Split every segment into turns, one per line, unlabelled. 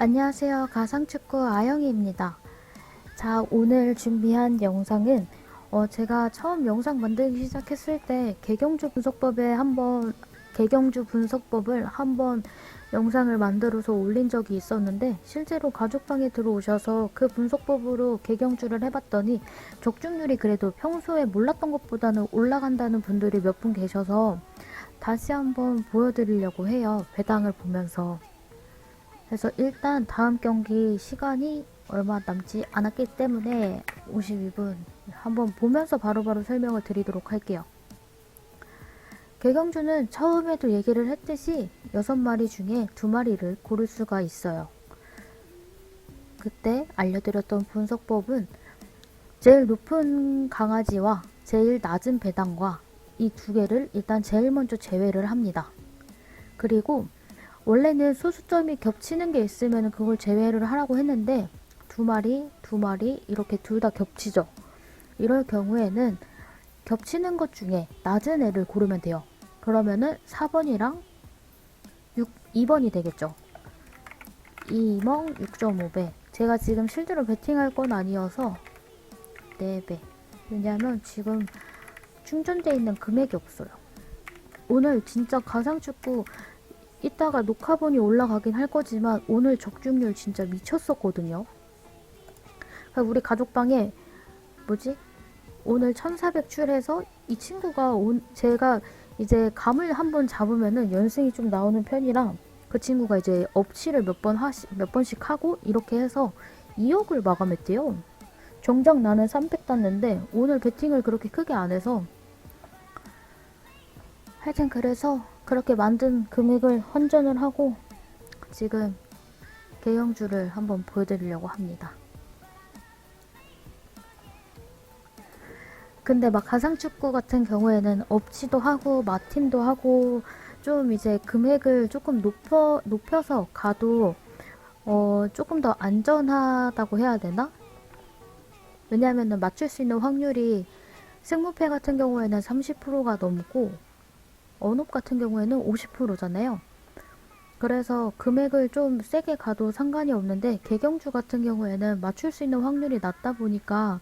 안녕하세요. 가상축구 아영이입니다. 자, 오늘 준비한 영상은 어, 제가 처음 영상 만들기 시작했을 때 개경주 분석법에 한번 개경주 분석법을 한번 영상을 만들어서 올린 적이 있었는데 실제로 가족방에 들어오셔서 그 분석법으로 개경주를 해봤더니 적중률이 그래도 평소에 몰랐던 것보다는 올라간다는 분들이 몇 분 계셔서 다시 한번 보여드리려고 해요. 배당을 보면서. 그래서 일단 다음 경기 시간이 얼마 남지 않았기 때문에 52분 한번 보면서 바로 바로 설명을 드리도록 할게요. 개경주는 처음에도 얘기를 했듯이 6마리 중에 2마리를 고를 수가 있어요. 그때 알려드렸던 분석법은 제일 높은 강아지와 제일 낮은 배당과 이 두 개를 일단 제일 먼저 제외를 합니다. 그리고 원래는 소수점이 겹치는 게 있으면 그걸 제외를 하라고 했는데 두 마리, 두 마리 이렇게 둘 다 겹치죠. 이럴 경우에는 겹치는 것 중에 낮은 애를 고르면 돼요. 그러면은 4번이랑 6, 2번이 되겠죠. 2멍 6.5배. 제가 지금 실제로 베팅할 건 아니어서 4배. 왜냐면 지금 충전돼 있는 금액이 없어요. 오늘 진짜 가상축구 이따가 녹화본이 올라가긴 할 거지만 오늘 적중률 진짜 미쳤었거든요. 우리 가족방에 뭐지? 오늘 1400 출해서 이 친구가 온 제가 이제 감을 한번 잡으면은 연승이 좀 나오는 편이라 그 친구가 이제 업치를 몇 번 하시 몇 번씩 하고 이렇게 해서 2억을 마감했대요. 정작 나는 300 땄는데 오늘 베팅을 그렇게 크게 안 해서 하여튼 그래서 그렇게 만든 금액을 환전을 하고 지금 개영주를 한번 보여드리려고 합니다. 근데 막 가상축구 같은 경우에는 업치도 하고 마팀도 하고 좀 이제 금액을 조금 높여, 높여서 가도 어, 조금 더 안전하다고 해야 되나? 왜냐하면 맞출 수 있는 확률이 승무패 같은 경우에는 30%가 넘고 언업 같은 경우에는 50%잖아요. 그래서 금액을 좀 세게 가도 상관이 없는데 개경주 같은 경우에는 맞출 수 있는 확률이 낮다 보니까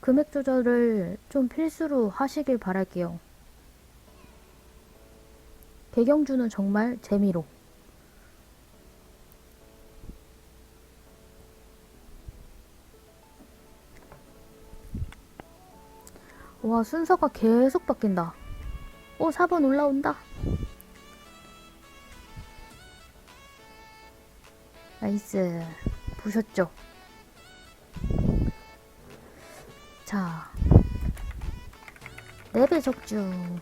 금액 조절을 좀 필수로 하시길 바랄게요. 개경주는 정말 재미로. 와, 순서가 계속 바뀐다. 오, 4번 올라온다. 나이스. 보셨죠? 자. 4배 적중.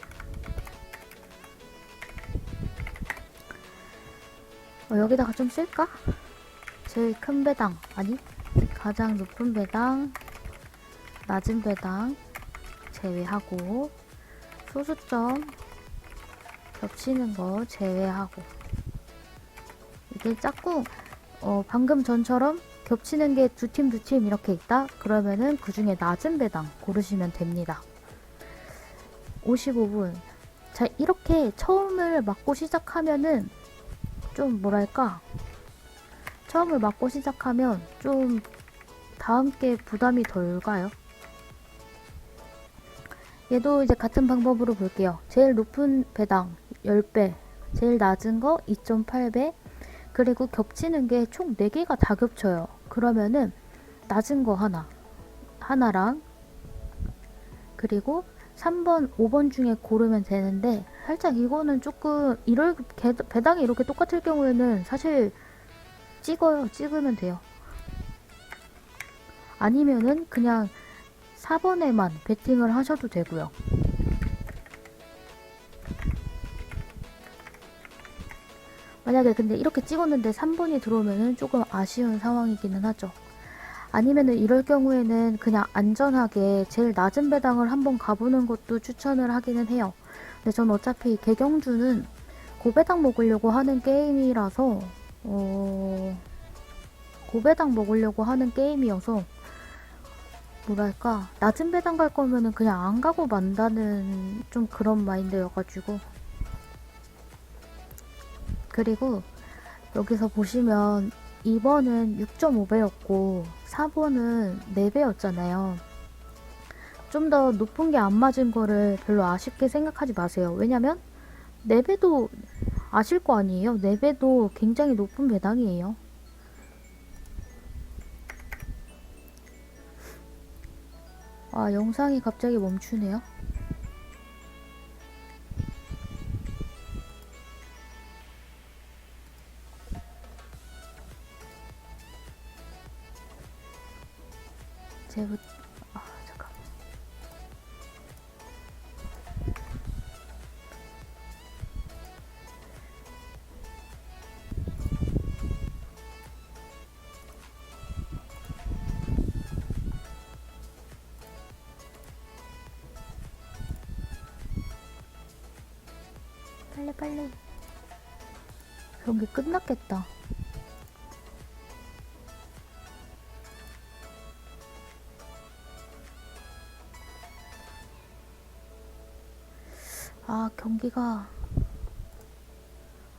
어, 여기다가 좀 쓸까? 제일 큰 배당. 아니, 가장 높은 배당, 낮은 배당 제외하고, 소수점 겹치는 거 제외하고. 이게 짝꿍 어, 방금 전처럼 겹치는 게 두 팀 두 팀 이렇게 있다? 그러면은 그 중에 낮은 배당 고르시면 됩니다. 55분. 자 이렇게 처음을 맞고 시작하면은 좀 뭐랄까? 처음을 맞고 시작하면 좀 다음 게 부담이 덜 가요 얘도 이제 같은 방법으로 볼게요. 제일 높은 배당 10배, 제일 낮은 거 2.8배, 그리고 겹치는 게 총 4개가 다 겹쳐요. 그러면은 낮은 거 하나, 하나랑 그리고 3번, 5번 중에 고르면 되는데 살짝 이거는 조금 이럴 배당이 이렇게 똑같을 경우에는 사실 찍어요. 찍으면 돼요. 아니면은 그냥 4번에만 베팅을 하셔도 되고요. 만약에 근데 이렇게 찍었는데 3번이 들어오면은 조금 아쉬운 상황이기는 하죠. 아니면은 이럴 경우에는 그냥 안전하게 제일 낮은 배당을 한번 가보는 것도 추천을 하기는 해요. 근데 전 어차피 개경주는 고배당 먹으려고 하는 게임이라서 어... 고배당 먹으려고 하는 게임이어서 뭐랄까 낮은 배당 갈 거면은 그냥 안 가고 만다는 좀 그런 마인드여가지고 그리고 여기서 보시면 2번은 6.5배였고 4번은 4배였잖아요. 좀 더 높은 게 안 맞은 거를 별로 아쉽게 생각하지 마세요. 왜냐면 4배도 아실 거 아니에요. 4배도 굉장히 높은 배당이에요. 아, 영상이 갑자기 멈추네요. 빨리 빨리. 경기 끝났겠다. 아, 경기가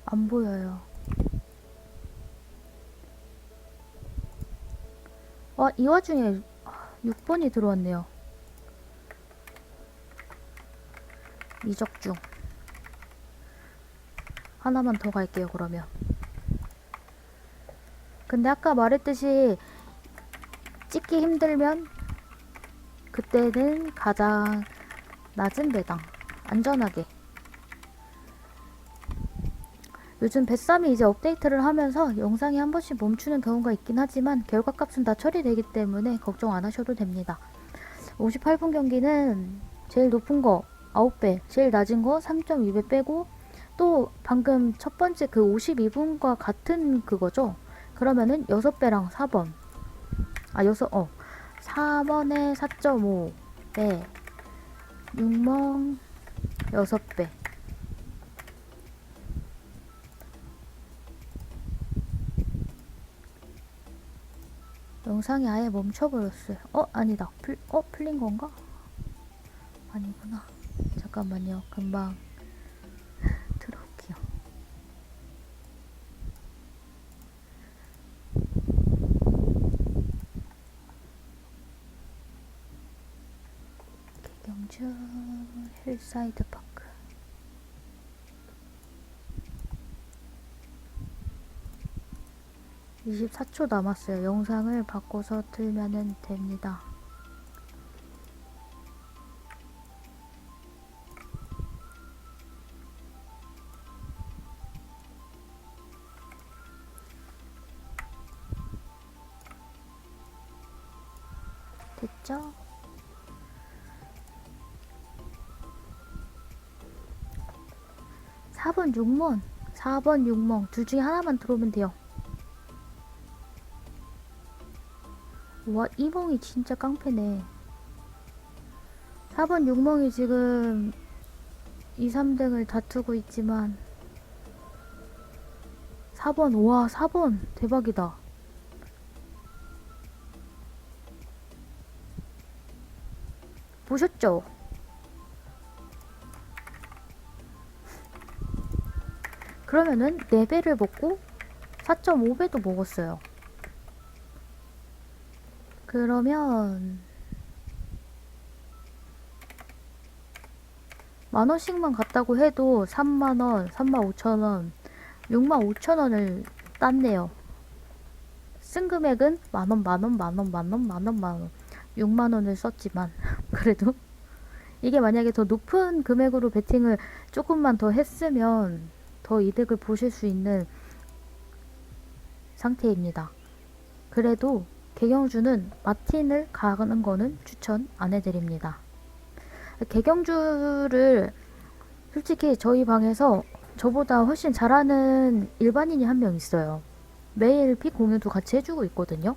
안 보여요. 와, 이 와중에 6번이 들어왔네요. 이적중. 하나만 더 갈게요, 그러면. 근데 아까 말했듯이 찍기 힘들면 그때는 가장 낮은 배당. 안전하게. 요즘 뱃삼이 이제 업데이트를 하면서 영상이 한 번씩 멈추는 경우가 있긴 하지만 결과값은 다 처리되기 때문에 걱정 안 하셔도 됩니다. 58분 경기는 제일 높은 거 9배, 제일 낮은 거 3.2배 빼고 또 방금 첫 번째 그 52분과 같은 그거죠. 그러면은 6배랑 4번. 아, 6, 어. 4번에 4.5배. 6멍 6배. 영상이 아예 멈춰버렸어요. 어? 아니다. 풀, 어? 풀린 건가? 아니구나. 잠깐만요. 금방 들어올게요. 개경주 힐사이드 파크. (24초) 남았어요 영상을 바꿔서 틀면은 됩니다 됐죠? 사번 6번 4번 6번 둘 중에 하나만 들어오면 돼요 와, 이몽이 진짜 깡패네. 4번, 6몽이 지금 2, 3등을 다투고 있지만 4번, 와, 4번 대박이다. 보셨죠? 그러면은 4배를 먹고 4.5배도 먹었어요. 그러면 만 원씩만 갔다고 해도 3만 원, 3만 5천 원, 6만 5천 원을 땄네요. 쓴 금액은 만 원, 만 원, 만 원, 만 원, 만 원, 만 원, 6만 원을 썼지만 그래도 이게 만약에 더 높은 금액으로 베팅을 조금만 더 했으면 더 이득을 보실 수 있는 상태입니다. 그래도 개경주는 마틴을 가는 거는 추천 안 해드립니다. 개경주를 솔직히 저희 방에서 저보다 훨씬 잘하는 일반인이 한 명 있어요. 매일 픽 공유도 같이 해주고 있거든요.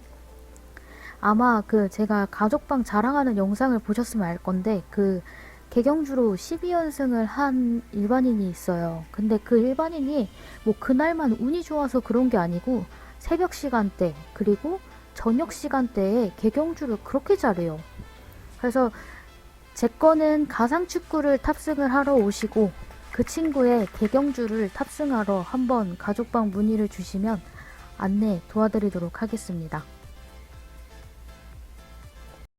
아마 그 제가 가족방 자랑하는 영상을 보셨으면 알 건데 그 개경주로 12연승을 한 일반인이 있어요. 근데 그 일반인이 뭐 그날만 운이 좋아서 그런 게 아니고 새벽 시간대 그리고 저녁 시간대에 개경주를 그렇게 잘해요. 그래서 제 거는 가상 축구를 탑승을 하러 오시고 그 친구의 개경주를 탑승하러 한번 가족방 문의를 주시면 안내 도와드리도록 하겠습니다.